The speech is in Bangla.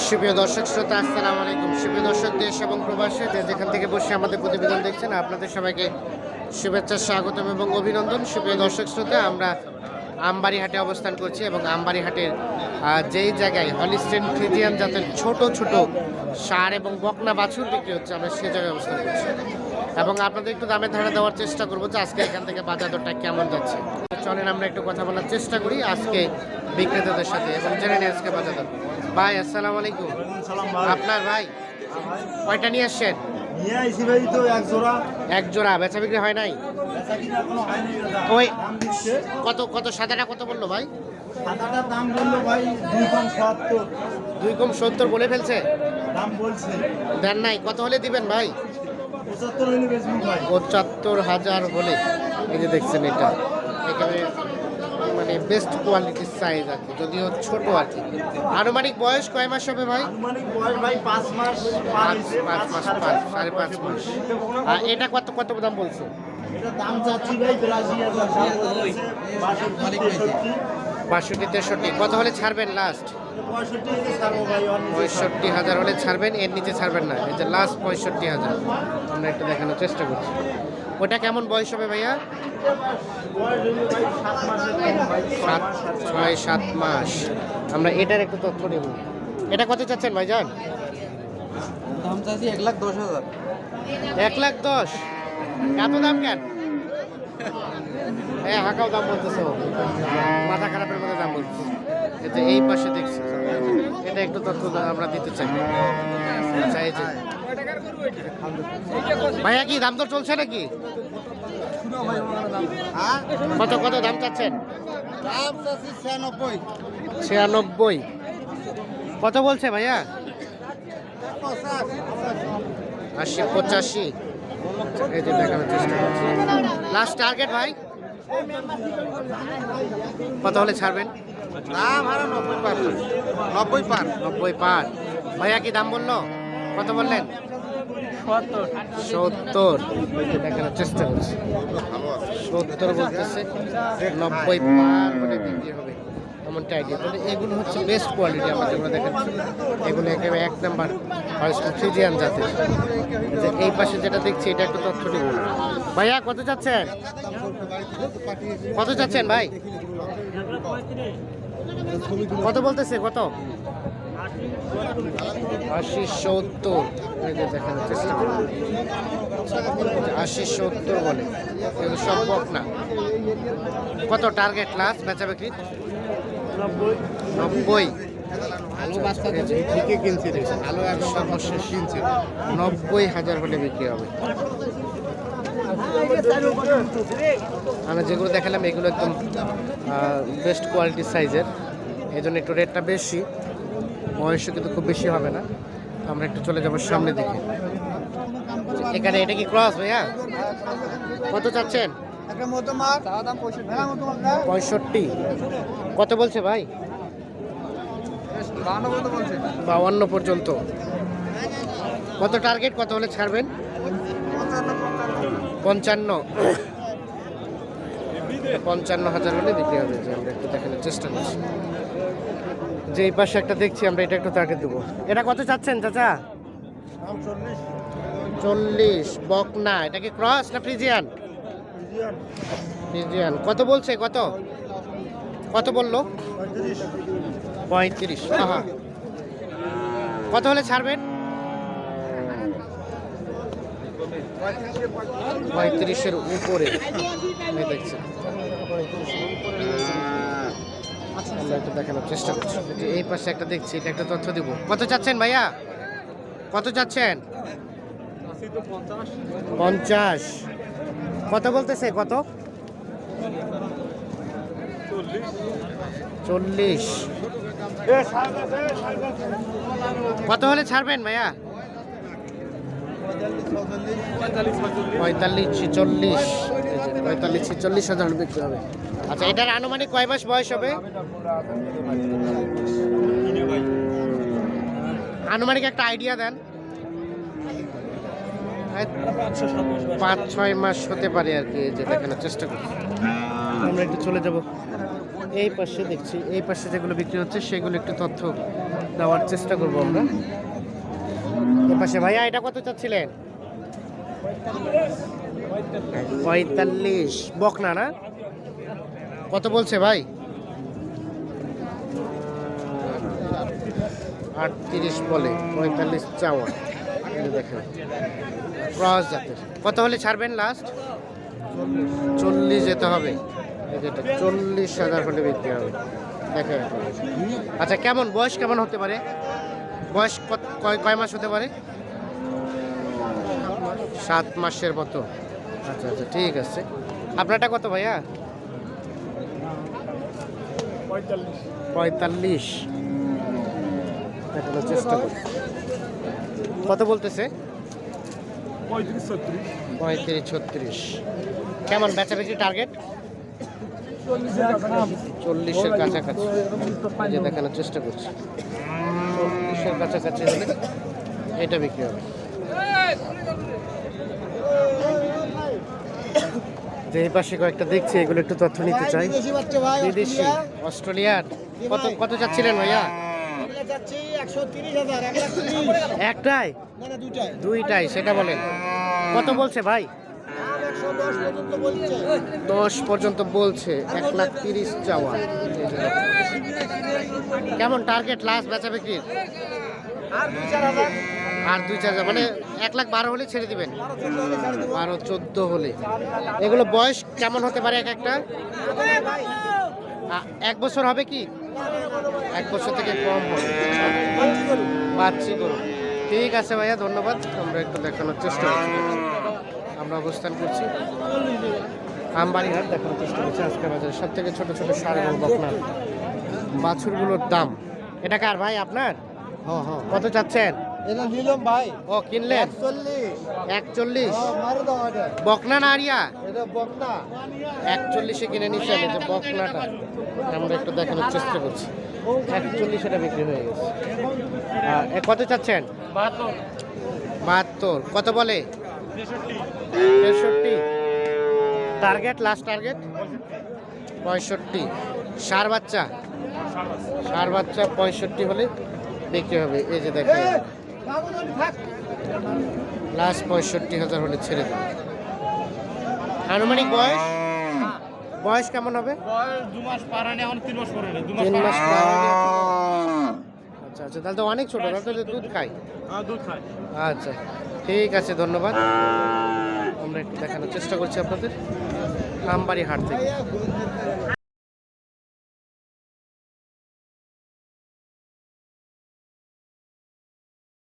সুপ্রিয় দর্শক, শ্রোতা, আসসালামু আলাইকুম। সুপ্রিয় দর্শক, দেশ এবং প্রবাসী, যে যেখান থেকে বসে আমাদের প্রতিবেদন দেখছেন, আপনাদের সবাইকে শুভেচ্ছা, স্বাগতম এবং অভিনন্দন। সুপ্রিয় দর্শক, শ্রোতা, আমরা আমবাড়ি হাটে অবস্থান করছি এবং আমবাড়ি হাটের যেই জায়গায় হলিস্টেন ফ্রিজিয়ান জাতের ছোট ছোট সার এবং বকনা বাছুর বিক্রি হচ্ছে, আমরা সেই জায়গায় অবস্থান করছি। এবং আপনাদের একটু দামে ধারা দেওয়ার চেষ্টা করব যে আজকে এখান থেকে বাজার দরটা কেমন যাচ্ছে। চলেন আমরা একটু কথা বলার চেষ্টা করি আজকে বিক্রেতাদের সাথে এবং জেনে নিই আজকে বাজার দর। ভাই আসসালামু আলাইকুম। আপনার ভাই? কয়টা নিয়ে আসছেন? নিয়ে আইসি ভাই তো এক জোড়া। এক জোড়া বেচা বিক্রি হয় নাই। ওই কত কত সাদাটা কত বলল ভাই? সাদাটার দাম বলল ভাই দুই কম সত্তর। দুই কম সত্তর বলে ফেলছে? দাম বলছে। দেন নাই কত হলে দিবেন ভাই? পঁচাত্তর হাজার হলে এই যে দেখছেন এটা এখানে মানে বেস্ট কোয়ালিটির সাইজ আর কি যদিও ছোট আর কি। আনুমানিক বয়স কয় মাস হবে ভাই? আনুমানিক বয়স ভাই পাঁচ মাস পাঁচ মাস সাড়ে পাঁচ মাস। আর এটা কত কত দাম বলছে? বাষট্টি তেষট্টি। কত হলে ছাড়বেন লাস্ট পঁয়ষট্টি হাজার হলে ছাড়বেন এর নিচে ছাড়বেন না। এই যে লাস্ট পঁয়ষট্টি হাজার আমরা একটু দেখানোর চেষ্টা করছি। ওটা কেমন বয়স হবে ভাইয়া? সাত ছয় সাত মাস। আমরা এটার একটু তথ্য নেব। এটা কত চাচ্ছেন ভাইজান? দাম চাইছি এক লাখ দশ হাজার। এক লাখ দশ? এত দাম কেন? হ্যাঁ হাঁকাও দাম বলতেছে। মাথা খারাপের মধ্যে দাম বলতেছে। যে এই পাশে দেখছি, এটা একটু তথ্য আমরা দিতে চাই। এই যে। ভাইয়া কি, দাম দর চলছে নাকি? কত কত দাম চাচ্ছেন? ছিয়ানব্বই। ছিয়ানব্বই কত বলছে ভাইয়া? আশি, পঁচাশি। এই যে দেখানোর চেষ্টা করছি। লাস্ট টার্গেট ভাই? কত হলে ছাড়বেন? দাম আরও নব্বই পার। নব্বই পার। নব্বই পার। ভাইয়া কি দাম বলল? কত বললেন? সত্তর। এই চেষ্টা করছি। সত্তর বলতেছে নব্বই পার মানে বিক্রি হবে। এমনটা আইডিয়া তাহলে এগুলো হচ্ছে বেস্ট কোয়ালিটি আমরা যেগুলো দেখাচ্ছি। এগুলো একেবারে এক নাম্বার ফ্রিজিয়ান জাতের। এই যে এই পাশে যেটা দেখছি এটা একটু তথ্য নেব ভাইয়া কত চাচ্ছেন? কত চাচ্ছেন ভাই? কত বলতেছে কত? আশি সত্তর। দেখানোর চেষ্টা করুন আশি সত্তর বলে। সব বক না। কত টার্গেট লাস্ট বেচা বিক্রি? নব্বই। নব্বই। হাজার হলে বিক্রি হবে। আমরা যেগুলো দেখালাম এগুলো একদম বেস্ট কোয়ালিটির সাইজের এই জন্য একটু রেটটা বেশি। বয়সও কিন্তু খুব বেশি হবে না। আমরা একটু চলে যাব সামনের দিকে। এখানে এটা কি ক্রস ভাইয়া? কত চাচ্ছেন? পঁয়ষট্টি। কত বলছে ভাই? বাউন্ন পর্যন্ত। কত টার্গেট কত হলে ছাড়বেন? পঞ্চান্ন। পঞ্চান্ন হাজার হলে বিক্রি হবে। যে আমরা একটু দেখানোর চেষ্টা করছি। যে এই পাশে একটা দেখছি, আমরা এটা একটু টার্গেট দেবো। এটা কত চাচ্ছেন, চাচা? চল্লিশ। চল্লিশ বকনা, এটা কি ক্রস না ফ্রিজিয়ান ফ্রিজিয়ান কত বলছে, কত? কত বলল? পঁয়ত্রিশ। আহা। কত হলে ছাড়বেন? পঁয়ত্রিশের উপরে। দেখছি করছি। এই পাশে একটা দেখছি, এটা একটা তথ্য দিব। কত চাচ্ছেন ভাইয়া? কত চাচ্ছেন? পঞ্চাশ। কত বলতেছে, কত? চল্লিশ। কত হলে ছাড়বেন ভাইয়া? পঁয়তাল্লিশ যে পঁয়তাল্লিশ ছিচল্লিশ হাজার বিক্রি হবে। আচ্ছা এটার আনুমানিক কয় মাস বয়স হবে? আনুমানিক একটা আইডিয়া দেন। পাঁচ ছয় মাস হতে পারে আর কি যে দেখানোর চেষ্টা করছি। আমরা একটু চলে যাব। এই পাশে দেখছি এই পাশে যেগুলো বিক্রি হচ্ছে সেগুলো একটু তথ্য দেওয়ার চেষ্টা করব আমরা। এ পাশে ভাইয়া এটা কত চাচ্ছিলেন? পঁয়তাল্লিশ। বকনা না? কত বলছে ভাই? আটত্রিশ বলে, পঁয়তাল্লিশ চাওয়া। দেখেন, ক্রস জাতের। কত হলে ছাড়বেন লাস্ট চল্লিশ যেতে হবে। চল্লিশ হাজার হলে বিক্রি হবে। দেখেন আচ্ছা কেমন? বয়স কেমন হতে পারে? বয়স কয় মাস হতে পারে? সাত মাসের মতো। আচ্ছা আচ্ছা ঠিক আছে। আপনারটা কত ভাইয়া? পঁয়তাল্লিশ। দেখানোর চেষ্টা করি। কত বলতেছে? পঁয়ত্রিশ ছত্রিশ। কেমন বেচা বিক্রি টার্গেট চল্লিশের কাছাকাছি। দেখানোর চেষ্টা করছি। চল্লিশের কাছাকাছি হলে এটা বিক্রি হবে। যে এই পাশে কয়েকটা দেখছি এগুলো একটু তথ্য নিতে চাই। বিদেশি অস্ট্রেলিয়ার। কত কত চাচ্ছিলেন ভাইয়া? একটাই দুইটাই সেটা বলেন। কত বলছে ভাই? দশ পর্যন্ত বলছে। এক লাখ তিরিশ চাওয়া। কেমন টার্গেট লাস্ট বেচা বিক্রির? আর দুই চার হাজার, মানে এক লাখ বারো হলে ছেড়ে দিবেন। বারো চোদ্দ হলে। এগুলো বয়স কেমন হতে পারে এক একটা? এক বছর হবে কি? এক বছর থেকে কম হবে। বাচ্চি করুন ঠিক আছে ভাইয়া ধন্যবাদ। আমরা একটু দেখানোর চেষ্টা করছি। আমরা অবস্থান করছি আমবাড়িহাট দেখানোর চেষ্টা করছি আজকে বাজারে। সব থেকে ছোটো ছোটো সার এবং বকনা বাছুরগুলোর দাম। এটা কার ভাই আপনার? হ্যাঁ হ্যাঁ। কত চাচ্ছেন? এটা নিলাম ভাই। ও কিনলেন? চল্লিশ একচল্লিশ? মারে দাও এটা বকনা না আরিয়া? এটা বকনা। একচল্লিশে কিনে নিচ্ছেন এই যে বকনাটা। আমরা একটু দেখানোর চেষ্টা করছি। একচল্লিশ এটা বিক্রি হয়ে গেছে। কত চাচ্ছেন? বাহাত্তর। কত বলে? তেষট্টি। টার্গেট লাস্ট টার্গেট পঁয়ষট্টি। সার বাচ্চা। সার বাচ্চা পঁয়ষট্টি হলে বিক্রি হবে। এই যে দেখেন লাস্ট পঁয়ষট্টি হাজার হলে ছেড়ে দেবে আনুমানিক বয়স? বয়স কেমন হবে? তিন মাস আচ্ছা আচ্ছা তাহলে তো অনেক ছোট তাহলে তো দুধ খাই। দুধ খায় আচ্ছা ঠিক আছে ধন্যবাদ। আমরা একটু দেখানোর চেষ্টা করছি আপনাদের। আমবাড়ি হাট থেকে।